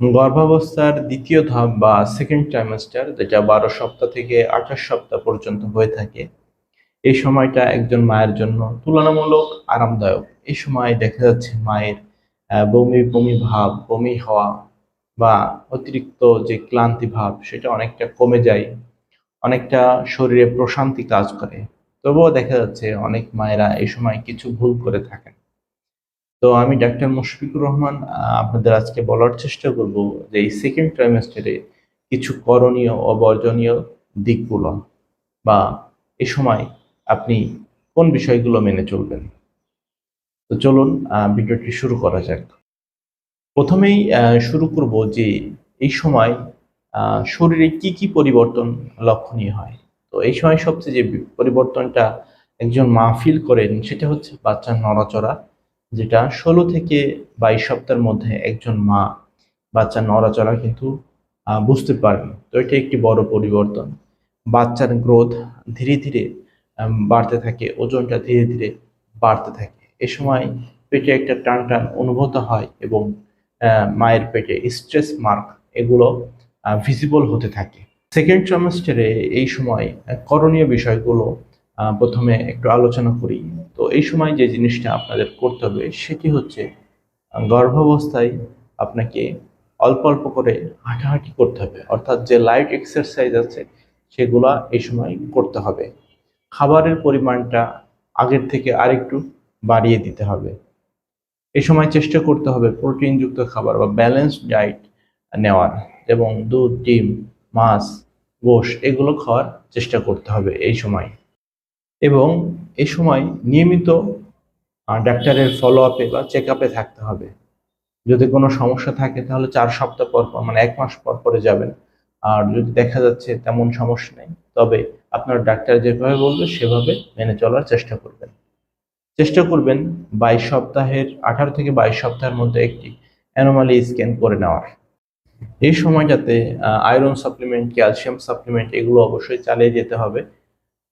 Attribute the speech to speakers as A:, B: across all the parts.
A: গর্ভাবস্থার দ্বিতীয় ধাপ বা সেকেন্ড ট্রাইমেস্টার যেটা বারো সপ্তাহ থেকে আঠাশ সপ্তাহ পর্যন্ত হয়ে থাকে, এই সময়টা একজন মায়ের জন্য তুলনামূলক আরামদায়ক। এই সময় দেখা যাচ্ছে মায়ের বমি বমি ভাব, বমি হওয়া বা অতিরিক্ত যে ক্লান্তি ভাব, সেটা অনেকটা কমে যায়, অনেকটা শরীরে প্রশান্তি কাজ করে। তবুও দেখা যাচ্ছে অনেক মায়েরা এই সময় কিছু ভুল করে থাকেন। তো আমি ডাক্তার মুশফিকুর রহমান আপনাদের আজকে বলার চেষ্টা করব যে এই সেকেন্ড ট্রাইমেস্টারে কিছু করণীয়, অবর্জনীয় দিকগুলো বা এ সময় আপনি কোন বিষয়গুলো মেনে চলবেন। তো চলুন ভিডিওটি শুরু করা যাক। প্রথমেই শুরু করব যে এই সময় শরীরে কি কি পরিবর্তন লক্ষণীয় হয়। তো এই সময় সবচেয়ে যে পরিবর্তনটা একজন মা ফিল করেন সেটা হচ্ছে বাচ্চার নড়াচড়া যেটা ষোলো থেকে বাইশ সপ্তাহের মধ্যে একজন মা বাচ্চার নড়াচড়া কিন্তু বুঝতে পারেন তো এটা একটি বড় পরিবর্তন। বাচ্চার গ্রোথ ধীরে ধীরে বাড়তে থাকে, ওজনটা ধীরে ধীরে বাড়তে থাকে। এ সময় পেটে একটা টান টান অনুভূত হয় এবং মায়ের পেটে স্ট্রেস মার্ক এগুলো ভিজিবল হতে থাকে। সেকেন্ড ট্রাইমেস্টারে এই সময় করণীয় বিষয়গুলো প্রথমে একটু আলোচনা করি। তো এই সময় যে জিনিসটা আপনাদের করতে হবে, সেটি হচ্ছে গর্ভাবস্থায় আপনাকে অল্প অল্প করে হাঁটাহাঁটি করতে হবে। অর্থাৎ যে লাইট এক্সারসাইজ আছে, সেগুলা এই সময় করতে হবে। খাবারের পরিমাণটা আগের থেকে আরেকটু বাড়িয়ে দিতে হবে। এই সময় চেষ্টা করতে হবে প্রোটিনযুক্ত খাবার বা ব্যালেন্সড ডায়েট নেওয়ার এবং দুধ, ডিম, মাছ, গোশ, এগুলো খাওয়ার চেষ্টা করতে হবে এই সময়। এবং এই সময় নিয়মিত ডাক্তারের ফলো আপে বা চেক আপে থাকতে হবে। যদি কোনো সমস্যা থাকে, তাহলে চার সপ্তাহ পর পর মানে এক মাস পর পরে যাবেন। আর যদি দেখা যাচ্ছে তেমন সমস্যা নেই, তবে আপনার ডাক্তার যেভাবে বলবে, সেভাবে মেনে চলার চেষ্টা করবেন। চেষ্টা করবেন বাইশ সপ্তাহের, আঠারো থেকে বাইশ সপ্তাহের মধ্যে একটি অ্যানোমালি স্ক্যান করে নেওয়ার। এই সময়টাতে আয়রন সাপ্লিমেন্ট ক্যালসিয়াম সাপ্লিমেন্ট এগুলো অবশ্যই চালিয়ে যেতে হবে।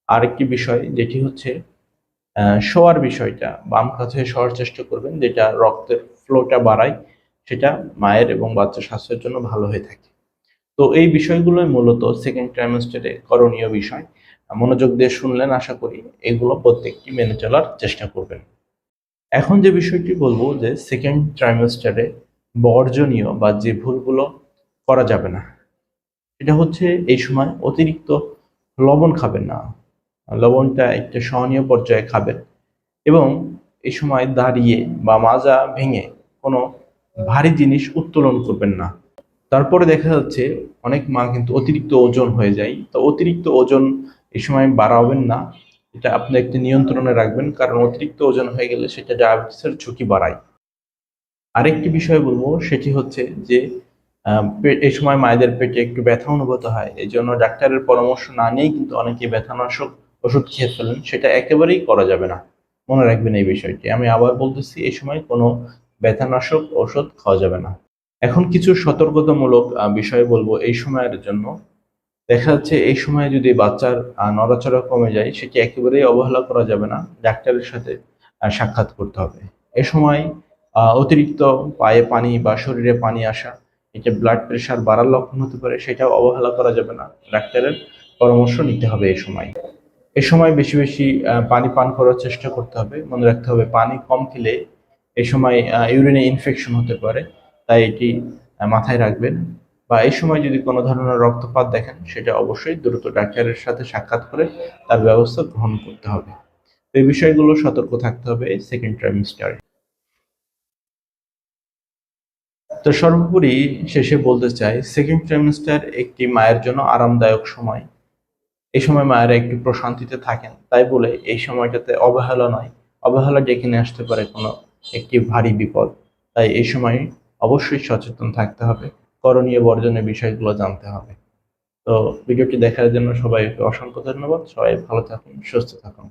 A: আরেকটি বিষয় যেটি হচ্ছে শোয়ার বিষয়টা, বাম কাছে শোয়ার চেষ্টা করবেন, যেটা রক্তের ফ্লোটা বাড়ায়, সেটা মায়ের এবং বাচ্চার স্বাস্থ্যের জন্য ভালো হয়ে থাকে। তো এই বিষয়গুলোই মূলত সেকেন্ড ট্রাইমেস্টারে করণীয় বিষয়। মনোযোগ দিয়ে শুনলেন, আশা করি এগুলো প্রত্যেকটি মেনে চলার চেষ্টা করবেন। এখন যে বিষয়টি বলব যে সেকেন্ড ট্রাইমেস্টারে বর্জনীয় বা যে ভুলগুলো করা যাবে না এটা হচ্ছে এই সময় অতিরিক্ত লবণ খাবেন না। লবণটা একটা সহনীয় পর্যায়ে খাবেন এবং এই সময় দাঁড়িয়ে বা মাজা ভেঙে কোনো ভারী জিনিস উত্তোলন করবেন না। তারপরে দেখা যাচ্ছে অনেক মা কিন্তু অতিরিক্ত ওজন হয়ে যায়। তো অতিরিক্ত ওজন এই সময় বাড়াবেন না, এটা আপনি একটি নিয়ন্ত্রণে রাখবেন কারণ অতিরিক্ত ওজন হয়ে গেলে সেটা ডায়াবেটিসের ঝুঁকি বাড়ায়। আরেকটি বিষয় বলব, সেটি হচ্ছে যে এই সময় মায়েদের পেটে একটু ব্যথা অনুভূত হয়। এই জন্য ডাক্তারের পরামর্শ না নিয়েই কিন্তু অনেকে ব্যথানাশক ওষুধ খেয়ে ফেলেন, সেটা একেবারেই করা যাবে না। মনে রাখবেন এই বিষয়টি। আমি আবার বলতেছি, এই সময় কোনো ব্যথানাশক ওষুধ খাওয়া যাবে না। এখন কিছু সতর্কতামূলক বিষয় বলব এই সময়ের জন্য। দেখা যাচ্ছে এই সময়ে যদি বাচ্চার নড়াচড়া কমে যায়, সেটি একেবারেই অবহেলা করা যাবে না। ডাক্তারের সাথে সাক্ষাৎ করতে হবে। এ সময় অতিরিক্ত পায়ে পানি বা শরীরে পানি আসা এটা ব্লাড প্রেশার বাড়ার লক্ষণ হতে পারে, সেটাও অবহেলা করা যাবে না। ডাক্তারের পরামর্শ নিতে হবে এই সময়। এ সময় বেশি বেশি পানি পান করার চেষ্টা করতে হবে। মনে রাখতে হবে, পানি কম খেলে এই সময় ইউরিনে ইনফেকশন হতে পারে। তাই এটি মাথায় রাখবেন। বা এই সময় যদি কোনো ধরনের রক্তপাত দেখেন, সেটা অবশ্যই দ্রুত ডাক্তারের সাথে সাক্ষাৎ করে তার ব্যবস্থা গ্রহণ করতে হবে। এই বিষয়গুলো সতর্ক থাকতে হবে এই সেকেন্ড ট্রাইমিস্টারে তো সর্বোপরি শেষে বলতে চাই সেকেন্ড ট্রাইমিস্টার একটি মায়ের জন্য আরামদায়ক সময়। এই সময় মায়েরা একটু প্রশান্তিতে থাকেন। তাই বলে এই সময়টাতে অবহেলা নয়। অবহেলা ডেকে নিয়ে আসতে পারে কোনো একটি ভারী বিপদ। তাই এই সময় অবশ্যই সচেতন থাকতে হবে। করণীয় বর্জনের বিষয়গুলো জানতে হবে। তো ভিডিওটি দেখার জন্য সবাই অসংখ্য ধন্যবাদ। সবাই ভালো থাকুন, সুস্থ থাকুন।